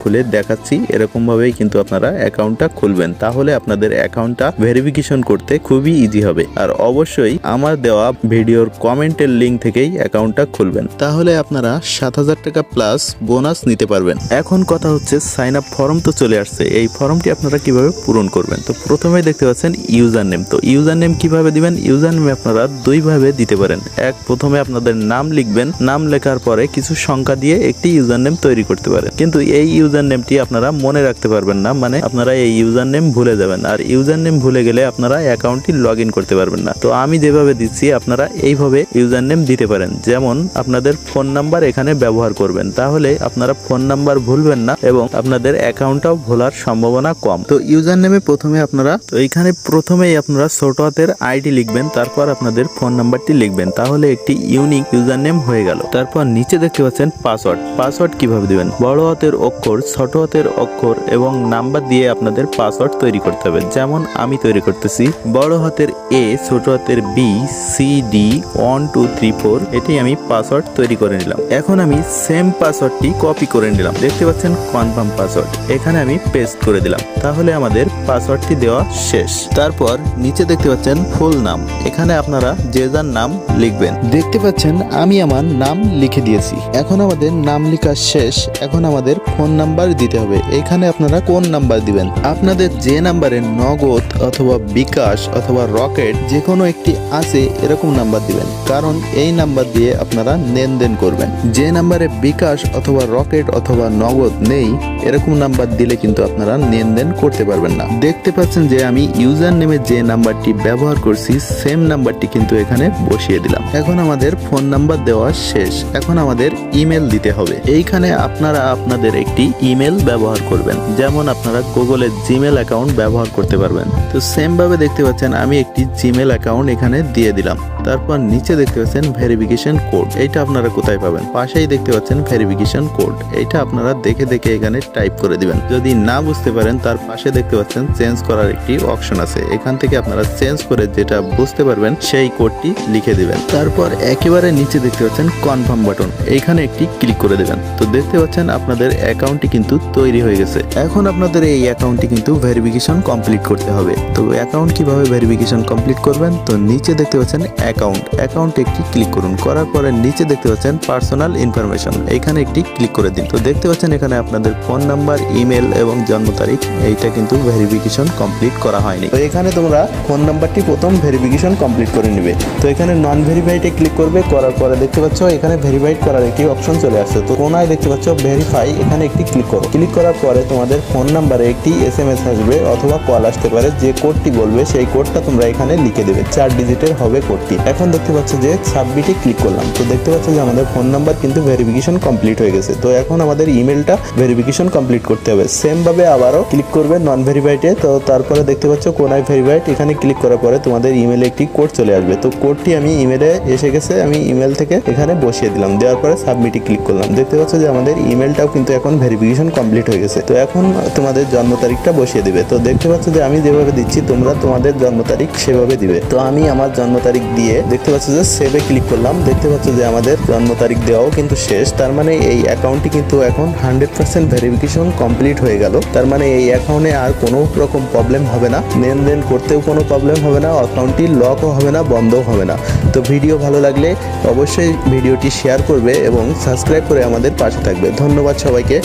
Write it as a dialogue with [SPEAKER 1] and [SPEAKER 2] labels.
[SPEAKER 1] খুলে দেখাচ্ছি এরকম ভাবেই কিন্তু আপনারা অ্যাকাউন্টটা খুলবেন। তাহলে আপনাদের অ্যাকাউন্টটা ভেরিফিকেশন করতে খুবই ইজি হবে। আর অবশ্যই আমার দেওয়া ভিডিওর কমেন্টের লিঙ্ক থেকেই অ্যাকাউন্টটা খুলবেন। তাহলে আপনারা সাত হাজার টাকা প্লাস বোনাস নিতে পারবেন। এখন কথা হচ্ছে সাইন আপ ফর্ম তো চলে আসছে। এই ফর্মটি আপনারা কীভাবে পূরণ করবেন? তো প্রথমে দেখতে পাচ্ছেন ইউজার নেম তো ইউজার নেম কীভাবে দিবেন? ইউজার নেম আপনারা দুইভাবে দিতে পারেন। এক, প্রথমে আপনাদের নাম লিখবেন। নাম লেখার পরে কিছু সংখ্যা দিয়ে একটি ইউজার নেম তৈরি করতে পারেন। কিন্তু এই ইউজার নেমটি আপনারা মনে রাখতে পারবেন না মানে আপনারা এই ইউজার নেম ভুলে যাবেন। আর ইউজার নেম ভুলে গেলে আপনারা অ্যাকাউন্টটি লগ করতে পারবেন না। তো আমি যেভাবে দিচ্ছি, আপনারা এইভাবে ইউজার নেম দিতে পারেন। যেমন আপনাদের ফোন নাম্বার এখানে ব্যবহার করবেন। তাহলে আপনারা ফোন নাম্বার ভুলবেন না এবং আপনাদের অ্যাকাউন্টটাও ভোলার সম্ভাবনা কম। তো ইউজার নেমে প্রথমে আপনারা, তো এইখানে প্রথমেই আপনারা ছোট হাতের আইডি লিখবেন, তারপর আপনাদের ফোন নাম্বারটি লিখবেন। তাহলে একটি ইউনিক ইউজার নেম হয়ে গেল। তারপর নিচে দেখতে পাচ্ছেন পাসওয়ার্ড। পাসওয়ার্ড কীভাবে দিবেন? বড় হাতের অক্ষর ছোট হাতের অক্ষর এবং নাম্বার দিয়ে আপনাদের পাসওয়ার্ড তৈরি করতে হবে। যেমন আমি তৈরি করতেছি, বড় হাতের এ ছোট হাতের B C D one two three four এটি আমি পাসওয়ার্ড তৈরি করে নিলাম। এখন আমি সেম পাসওয়ার্ডটি কপি করে নিলাম। দেখতে পাচ্ছেন কনফার্ম পাসওয়ার্ড এখানে আমি পেস্ট করে দিলাম। তাহলে আমাদের পাসওয়ার্ডটি দেওয়া শেষ। তারপর নিচে দেখতে পাচ্ছেন ফুল নাম এখানে আপনারা যে যার নাম লিখবেন। দেখতে পাচ্ছেন আমি আমার নাম লিখে দিয়েছি। এখন আমাদের নাম লেখা শেষ। এখন আমাদের ফোন নাম্বার দিতে হবে। এখানে আপনারা কোন নাম্বার দিবেন? আপনাদের যে নাম্বারে নগদ অথবা বিকাশ অথবা রকেট যে কোনো একটি আছে, এরকম নাম্বার দিবেন। কারণ এই নাম্বার দিয়ে আপনারা লেনদেন করবেন। যে নাম্বারে বিকাশ অথবা রকেট অথবা নগদ নেই, এরকম নাম্বার দিলে কিন্তু আপনারা লেনদেন করতে পারবেন না। দেখতে পাচ্ছেন যে আমি ইউজার নেমে যে নাম্বারটি ব্যবহার করছি, সেম নাম্বারটি কিন্তু এখানে বসিয়ে দিলাম। এখন আমাদের ফোন নাম্বার দেওয়া শেষ। এখন আমাদের ইমেল দিতে হবে। এইখানে আপনারা আপনাদের একটি ইমেল ব্যবহার করবেন। যেমন আপনারা গুগলের জিমেল অ্যাকাউন্ট ব্যবহার করতে পারবেন। তো সেম ভাবে দেখতে পাচ্ছেন, আমি একটি জিমেল অ্যাকাউন্ট এখানে দিয়ে দিলাম। তারপর নিচে দেখতে পাচ্ছেন ভেরিফিকেশন কোড এইটা আপনারা কোথায় পাবেন? পাশেই দেখতে পাচ্ছেন ভেরিফিকেশন কোড এইটা আপনারা দেখে দেখে এখানে টাইপ করে দিবেন। যদি না বুঝতে পারেন, তার পাশে দেখতে পাচ্ছেন চেঞ্জ করার একটি অপশন আছে। এখান থেকে আপনারা চেঞ্জ করে যেটা বুঝতে পারবেন, সেই কোডটি লিখে দিবেন। তারপর একেবারে নিচে দেখতে পাচ্ছেন কনফার্ম বাটন এইখানে একটি ক্লিক করে দেবেন। তো দেখতে পাচ্ছেন আপনাদের অ্যাকাউন্টটি কিন্তু তৈরি হয়ে গেছে। এখন আপনাদের এই অ্যাকাউন্টটি কিন্তু ভেরিফিকেশন কমপ্লিট করতে হবে। তো অ্যাকাউন্ট কীভাবে ভেরিফিকেশন কমপ্লিট করবেন? তো নিচে দেখতে পাচ্ছেন অ্যাকাউন্ট অ্যাকাউন্ট একটি ক্লিক করুন। করার পরে নিচে দেখতে পাচ্ছেন পার্সোনাল ইনফরমেশন এখানে একটি ক্লিক করে দিন। তো দেখতে পাচ্ছেন এখানে আপনাদের ফোন নাম্বার ইমেল এবং জন্ম তারিখ, এইটা কিন্তু ভেরিফিকেশন কমপ্লিট করা হয়নি। তো এখানে তোমরা ফোন নাম্বারটি প্রথম ভেরিফিকেশন কমপ্লিট করে নেবে। তো এখানে নন ভেরিফাইডে ক্লিক করবে, করার পরে দেখতে পাচ্ছ এখানে ভেরিফাইড করার একটি অপশন চলে আসছে। তো কোনায় দেখতে পাচ্ছ ভেরিফাই এখানে একটি ক্লিক করো। ক্লিক করার পরে তোমাদের ফোন নাম্বারে একটি এস এম এস আসবে অথবা কল আসতে পারে। যে কোডটি বলবে, সেই কোডটা তোমরা এখানে লিখে দেবে। চার ডিজিটের হবে কোডটি এখন দেখতে পাচ্ছ যে সাবমিটে ক্লিক করলাম। তো দেখতে পাচ্ছ যে আমাদের ফোন নাম্বার কিন্তু ভেরিফিকেশন কমপ্লিট হয়ে গেছে। তো এখন আমাদের ইমেলটা ভেরিফিকেশন কমপ্লিট করতে হবে। সেম ভাবে আবারও ক্লিক করবে নন ভেরিফাইডে তো তারপরে দেখতে পাচ্ছ কোনায় ভেরিফাইড এখানে ক্লিক করার পরে তোমাদের ইমেলে একটি কোড চলে আসবে। তো কোডটি আমি ইমেলে এসে গেছে, আমি ইমেল থেকে এখানে বসিয়ে দিলাম। দেওয়ার পরে সাবমিটে ক্লিক করলাম। দেখতে পাচ্ছ যে আমাদের ইমেলটাও কিন্তু এখন ভেরিফিকেশন কমপ্লিট হয়ে গেছে। তো এখন তোমাদের জন্ম তারিখটা বসিয়ে দিবে। তো দেখতে পাচ্ছ যে আমি যেভাবে দিচ্ছি, তোমরা তোমাদের জন্ম তারিখ সেভাবে দিবে। তো আমি আমার জন্ম তারিখ দিয়ে দেখতে পাচ্ছ যে সেভে ক্লিক করলাম। দেখতে পাচ্ছ যে আমাদের জন্ম তারিখ দেওয়াও কিন্তু শেষ। তার মানে এই অ্যাকাউন্টটি কিন্তু এখন হান্ড্রেড পার্সেন্ট ভেরিফিকেশন কমপ্লিট হয়ে গেল। তার মানে এই অ্যাকাউন্টে আর কোনো রকম প্রবলেম হবে না। লেনদেন করতেও কোনো প্রবলেম হবে না অ্যাকাউন্টটি লকও হবে না, বন্ধও হবে না। তো ভিডিও ভালো লাগলে অবশ্যই ভিডিওটি শেয়ার করবে এবং সাবস্ক্রাইব করে আমাদের পাশে থাকবে। ধন্যবাদ সবাইকে।